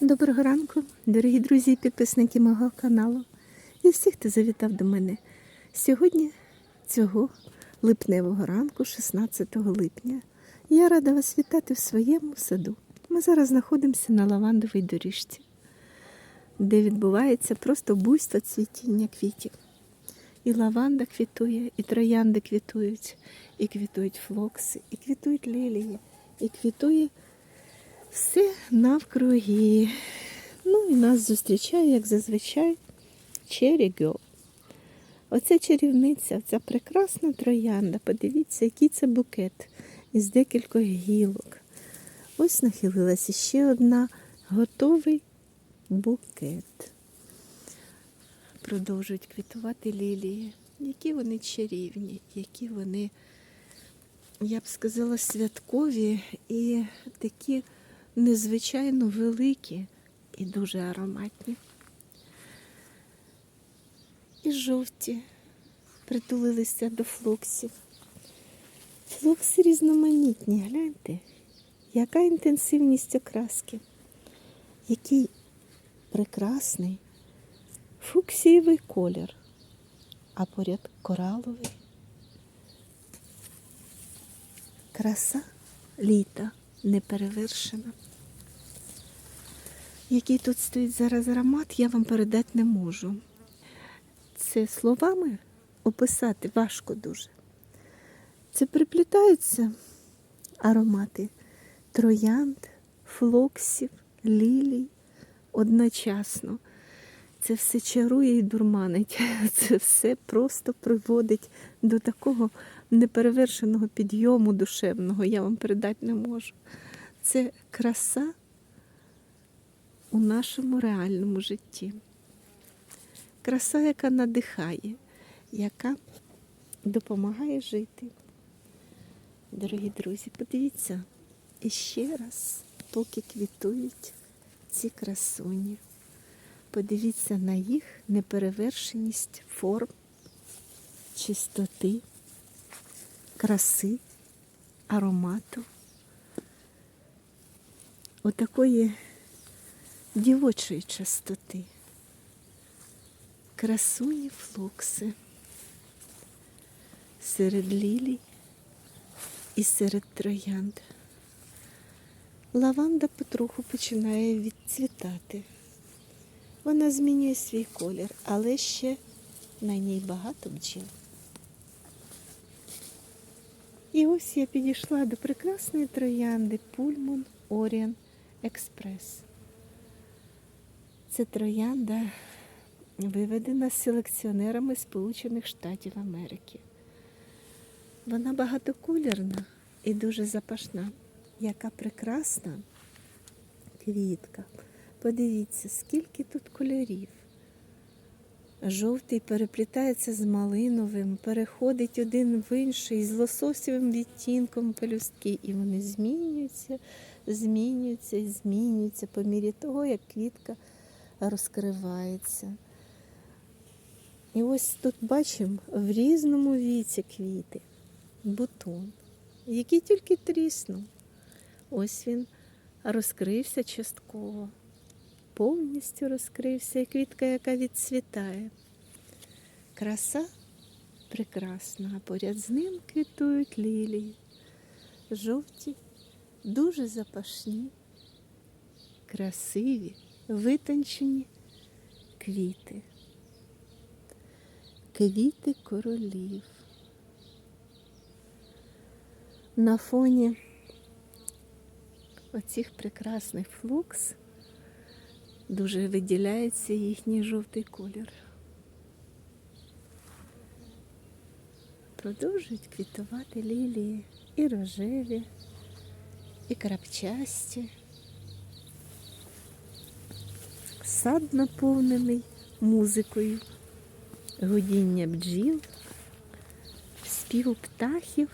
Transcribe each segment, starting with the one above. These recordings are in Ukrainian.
Доброго ранку, дорогі друзі підписники мого каналу і всі, хто завітав до мене. Сьогодні, цього липневого ранку, 16 липня, я рада вас вітати в своєму саду. Ми зараз знаходимося на лавандовій доріжці, де відбувається просто буйство цвітіння квітів. І лаванда квітує, і троянди квітують, і квітують флокси, і квітують лілії, і квітує все навкруги. Ну і нас зустрічає, як зазвичай, Girl. Оця чарівниця, ця прекрасна троянда. Подивіться, який це букет із декількох гілок. Ось нахилилася ще одна готовий букет. Продовжують квітувати лілії. Які вони чарівні, які вони, я б сказала, святкові і такі незвичайно великі і дуже ароматні. І жовті притулилися до флоксів. Флокси різноманітні, гляньте, яка інтенсивність окраски, який прекрасний фуксієвий колір, а поряд кораловий. Краса літа неперевершена. Який тут стоїть зараз аромат, я вам передати не можу. Це словами описати важко дуже. Це приплітаються аромати троянд, флоксів, лілій одночасно. Це все чарує і дурманить. Це все просто приводить до такого неперевершеного підйому душевного. Я вам передати не можу. Це краса у нашому реальному житті. Краса, яка надихає, яка допомагає жити. Дорогі друзі, подивіться іще раз, поки квітують ці красуні. Подивіться на їх неперевершеність форм, чистоти, краси, аромату. Отакої дівочої чистоти. Красуні флокси серед лілій і серед троянд. Лаванда потроху починає відцвітати. Вона змінює свій колір, але ще на ній багато бджіл. І ось я підійшла до прекрасної троянди Пульмон Оріан Експрес. Це троянда виведена селекціонерами Сполучених Штатів Америки. Вона багатоколірна і дуже запашна. Яка прекрасна квітка. Подивіться, скільки тут кольорів. Жовтий переплітається з малиновим, переходить один в інший з лососовим відтінком пелюстки, і вони змінюються, змінюються і змінюються по мірі того, як квітка розкривається. І ось тут бачимо в різному віці квіти, бутон, який тільки тріснув. Ось він розкрився частково, повністю розкрився, і квітка, яка відцвітає. Краса прекрасна, а поряд з ним квітують лілії, жовті, дуже запашні, красиві, витончені квіти. Квіти королів. На фоні оцих прекрасних флукс дуже виділяється їхній жовтий колір. Продовжують квітувати лілії і рожеві, і крапчасті. Сад наповнений музикою, гудіння бджіл, співу птахів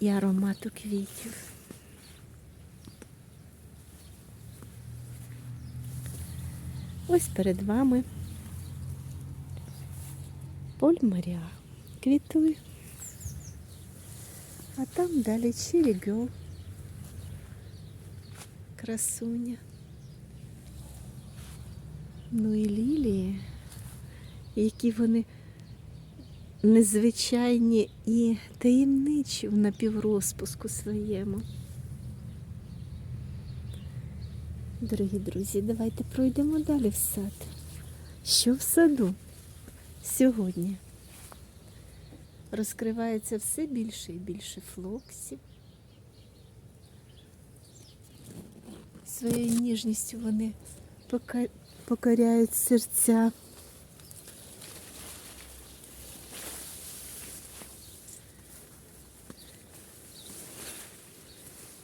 і аромату квітів. Ось перед вами Поль Маріа квітує, а там далі Чирігьол, красуня. Ну і лілії, які вони незвичайні і таємничі в напіврозпуску своєму. Дорогі друзі, давайте пройдемо далі в сад. Що в саду сьогодні? Розкривається все більше і більше флоксів. Своєю ніжністю вони покоряють серця.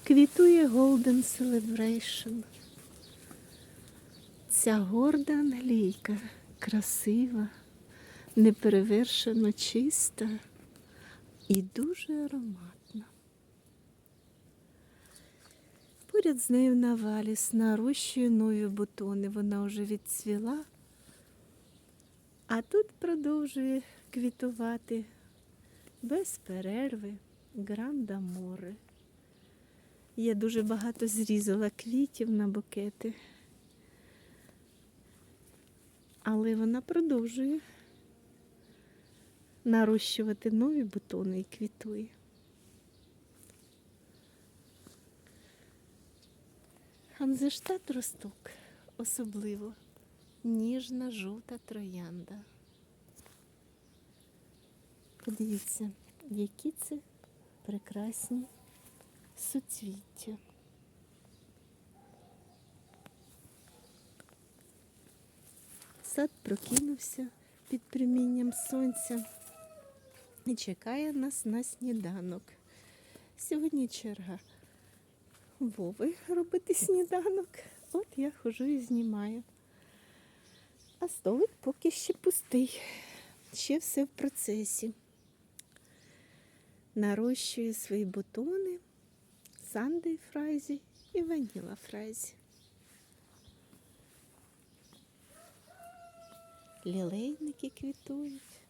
Квітує Golden Celebration. Ця горда англійка, красива, неперевершено чиста і дуже ароматна. Поряд з нею Наваліс нарощує нові бутони. Вона вже відцвіла, а тут продовжує квітувати без перерви Гранда Море. Я дуже багато зрізала квітів на букети. Але вона продовжує нарощувати нові бутони і квітує. Ханзештат росток особливо ніжна жовта троянда. Подивіться, які це прекрасні суцвіття. Сад прокинувся під примінням сонця і чекає нас на сніданок. Сьогодні черга Вови робити сніданок. От я хожу і знімаю. А столик поки ще пустий. Ще все в процесі. Нарощує свої бутони, сандей фрайзі і ваніла фрайзі. Лілейники квітують.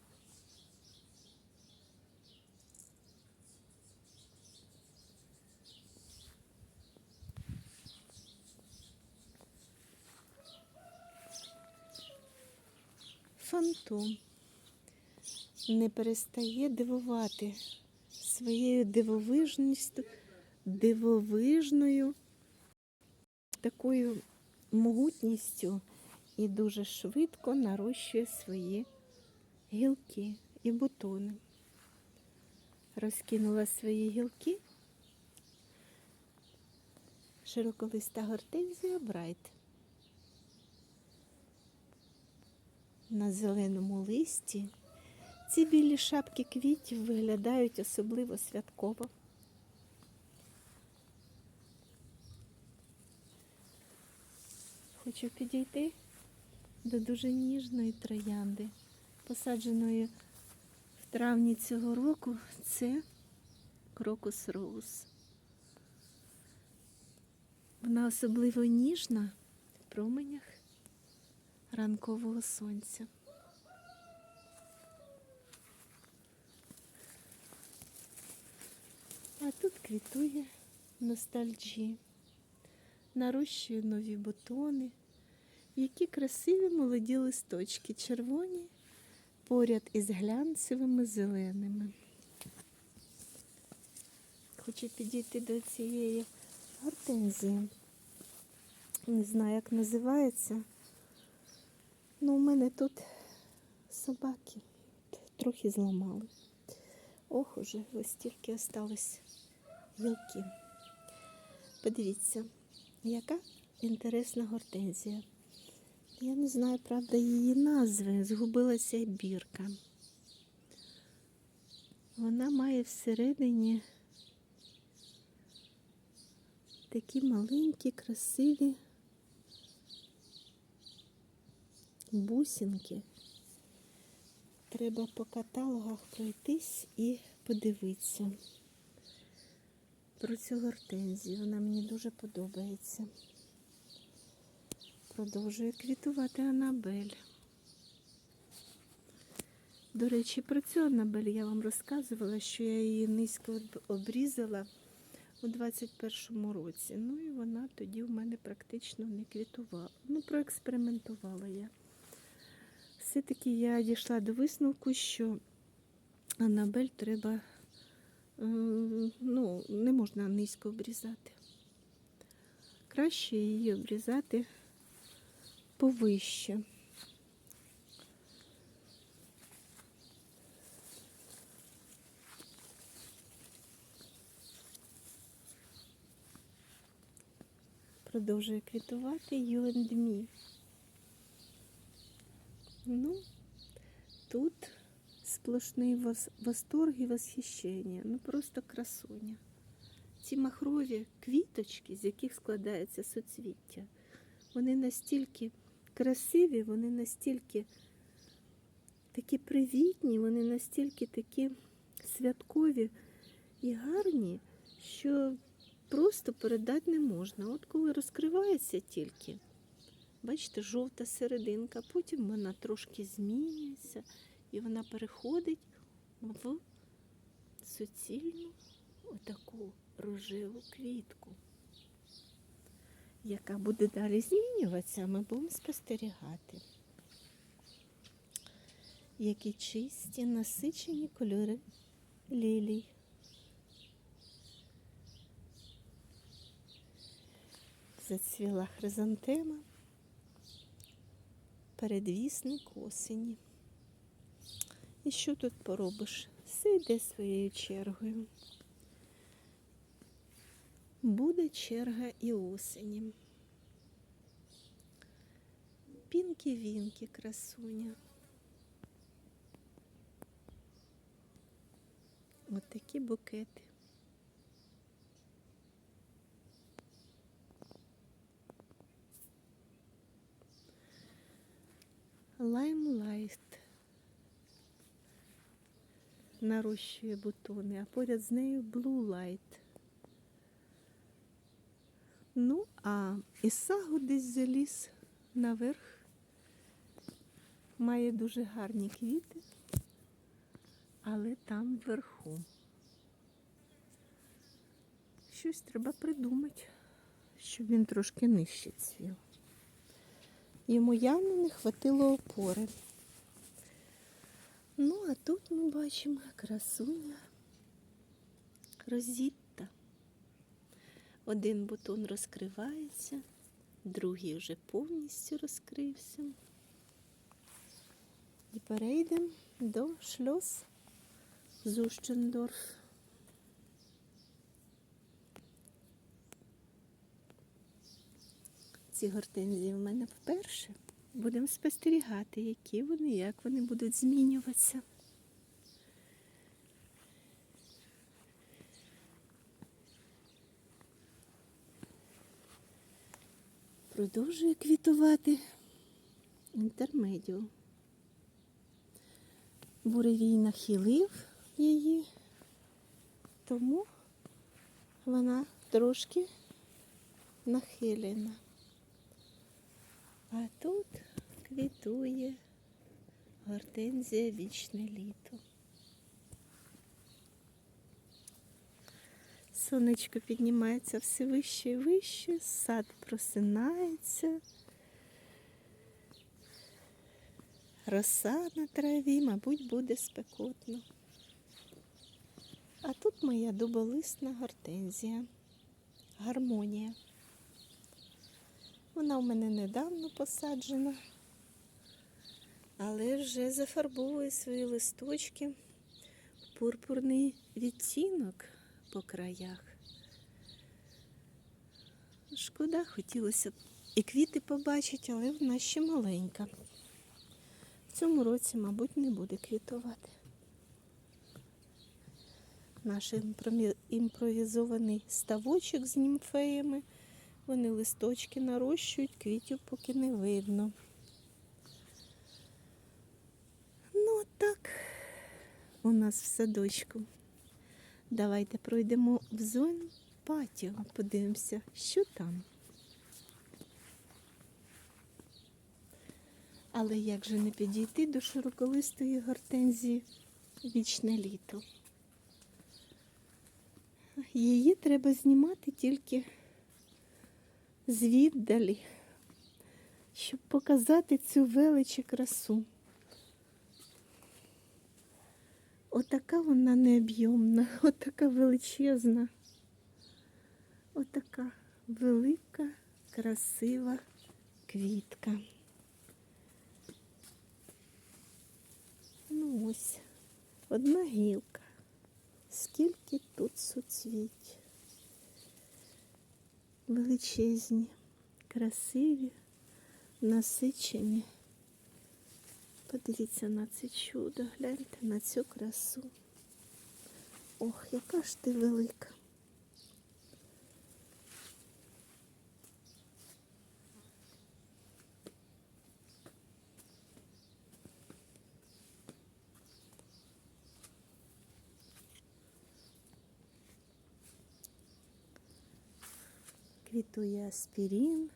Фантом не перестає дивувати своєю дивовижністю, дивовижною такою могутністю і дуже швидко нарощує свої гілки і бутони. Розкинула свої гілки широколиста гортензія Брайт. На зеленому листі ці білі шапки квітів виглядають особливо святково. Хочу підійти до дуже ніжної троянди, посадженої в травні цього року. Це крокус роуз. Вона особливо ніжна в променях ранкового сонця. А тут квітує ностальджі, нарощує нові бутони, які красиві молоді листочки, червоні поряд із глянцевими зеленими. Хочу підійти до цієї гортензії. Не знаю, як називається. Ну, у мене тут собаки трохи зламали. Ох, уже ось тільки осталось гілки. Подивіться, яка інтересна гортензія. Я не знаю, правда, її назви. Згубилася бірка. Вона має всередині такі маленькі, красиві бусинки. Треба по каталогах пройтись і подивитися про цю гортензію. Вона мені дуже подобається. Продовжує квітувати Анабель. До речі, про цю Анабель я вам розказувала, що я її низько обрізала у 21-му році. Ну і вона тоді в мене практично не квітувала. Ну, проекспериментувала я. Все-таки я дійшла до висновку, що Анабель треба, ну, не можна низько обрізати. Краще її обрізати повище. Продовжує квітувати You and Me. Ну, тут сплошний восторг і восхищення. Ну просто красуня. Ці махрові квіточки, з яких складається суцвіття, вони настільки красиві, вони настільки такі привітні, вони настільки такі святкові і гарні, що просто передати не можна. От коли розкривається тільки, бачите, жовта серединка, потім вона трошки змінюється і вона переходить в суцільну отаку рожеву квітку, яка буде далі змінюватися, ми будемо спостерігати. Які чисті, насичені кольори лілій. Зацвіла хризантема, передвісник осені. І що тут поробиш? Все йде своєю чергою. Буде черга і осені. Пінки-вінки, красуня. От букети. Нарощує бутони, а поряд з нею Blue Light. Ну, а Ісагу десь заліз наверх. Має дуже гарні квіти, але там вверху. Щось треба придумати, щоб він трошки нижче цвів. Йому явно не хватило опори. Ну, а тут ми бачимо красуня розітта. Один бутон розкривається, другий вже повністю розкрився. І перейдемо до шльос Зущендорф. Ці гортензії в мене вперше. Будемо спостерігати, які вони, як вони будуть змінюватися. Продовжує квітувати інтермедіо. Буревій нахилив її, тому вона трошки нахилена. А тут квітує гортензія вічне літо. Сонечко піднімається все вище і вище, сад просинається. Роса на траві, мабуть, буде спекотно. А тут моя дуболисна гортензія. Гармонія. Вона у мене недавно посаджена, але вже зафарбовує свої листочки в пурпурний відтінок по краях. Шкода, хотілося б і квіти побачити, але вона ще маленька. В цьому році, мабуть, не буде квітувати. Наш імпровізований ставочок з німфеями. Вони листочки нарощують, квітів поки не видно. Ну, так у нас в садочку. Давайте пройдемо в зону патіо, подивимося, що там. Але як же не підійти до широколистої гортензії вічне літо? її треба знімати тільки звіддалі, щоб показати цю велич і красу. Отака вона необ'ємна, отака величезна, отака велика, красива квітка. Ну ось, одна гілка. Скільки тут суцвіть. Величезні, красиві, насичені. Подивіться на це чудо, гляньте на цю красу. Ох, яка ж ти велика. Квітує аспірін.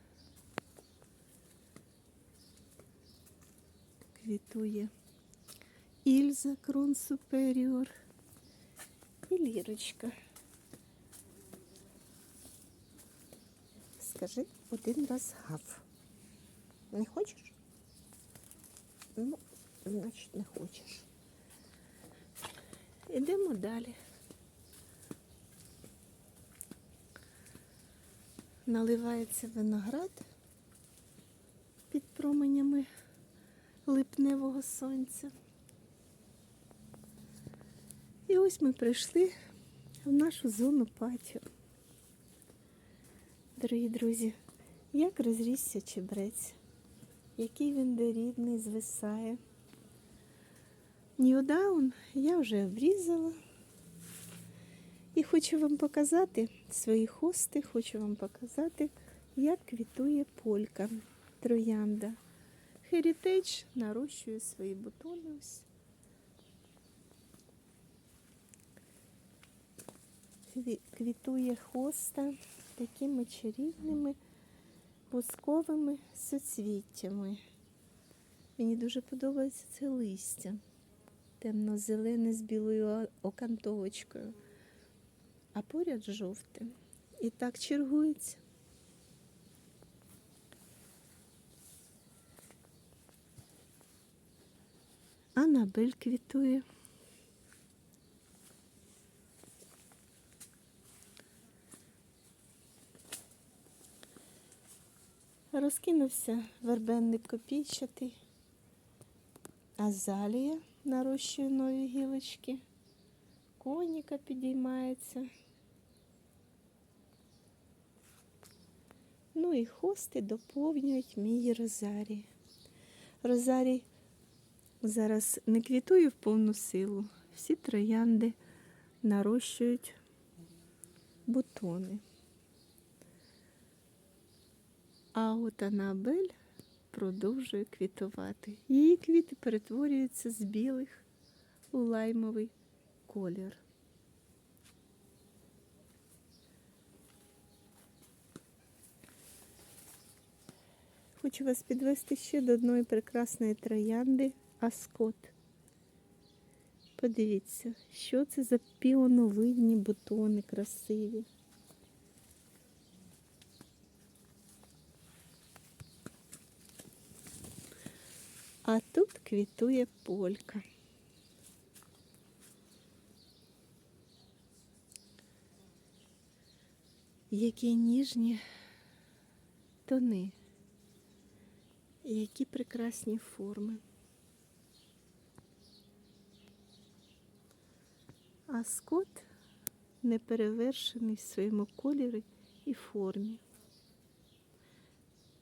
Квітує Ільза Крон Суперіор і Лірочка. Скажи один раз гав. Не хочеш? Ну, значить, не хочеш. Ідемо далі. Наливається виноград під променями липневого сонця. І ось ми прийшли в нашу зону патіо. Дорогі друзі, як розрісся чебрець, який він дорідний, звисає. Ньюдаун я вже обрізала. І хочу вам показати свої хости, хочу вам показати, як квітує полька троянда. Heritage нарощує свої бутони. Ось. Квітує хоста такими чарівними восковими соцвіттями. Мені дуже подобається це листя. Темно-зелене з білою окантовочкою, а поряд жовте. І так чергується. Анабель квітує. Розкинувся вербенник копійчатий. Азалія нарощує нові гілочки. Коніка підіймається. Ну і хости доповнюють мій розарій. Розарій зараз не квітує в повну силу. Всі троянди нарощують бутони. А от Анабель продовжує квітувати. Її квіти перетворюються з білих у лаймовий колір. Хочу вас підвести ще до одної прекрасної троянди Аскот. Подивіться, що це за піоновидні бутони красиві. А тут квітує полька. Які ніжні тони, які прекрасні форми. А скот неперевершений в своєму кольорі і формі.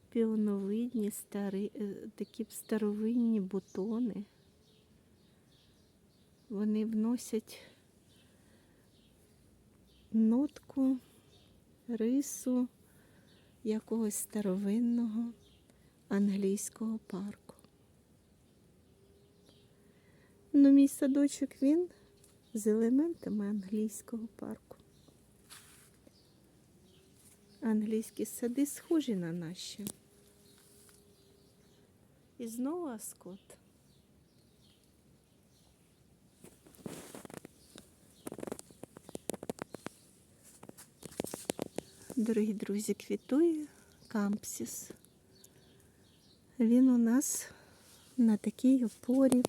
Піоновидні старі, е, такі старовинні бутони. Вони вносять нотку рису якогось старовинного англійського парку. Ну, мій садочок він з елементами англійського парку. Англійські сади схожі на наші. І знову аскот. дорогі друзі, квітує кампсіс. Він у нас на такій опорі.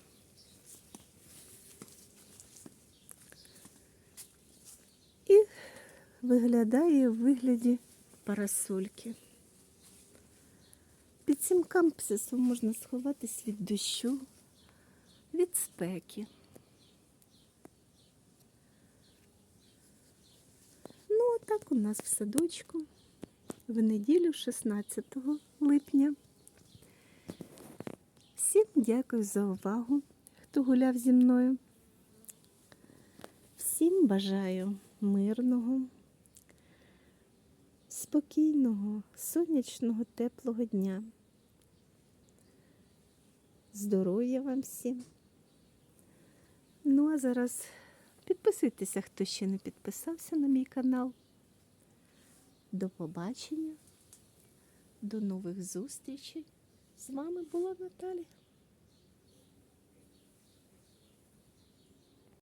І виглядає в вигляді парасольки. Під цим кампсисом можна сховатись від дощу, від спеки. Ну, отак у нас в садочку в неділю 16 липня. Всім дякую за увагу, хто гуляв зі мною. Всім бажаю мирного, спокійного, сонячного, теплого дня. Здоров'я вам всім. Ну, а зараз підписуйтеся, хто ще не підписався на мій канал. До побачення, до нових зустрічей. З вами була Наталя.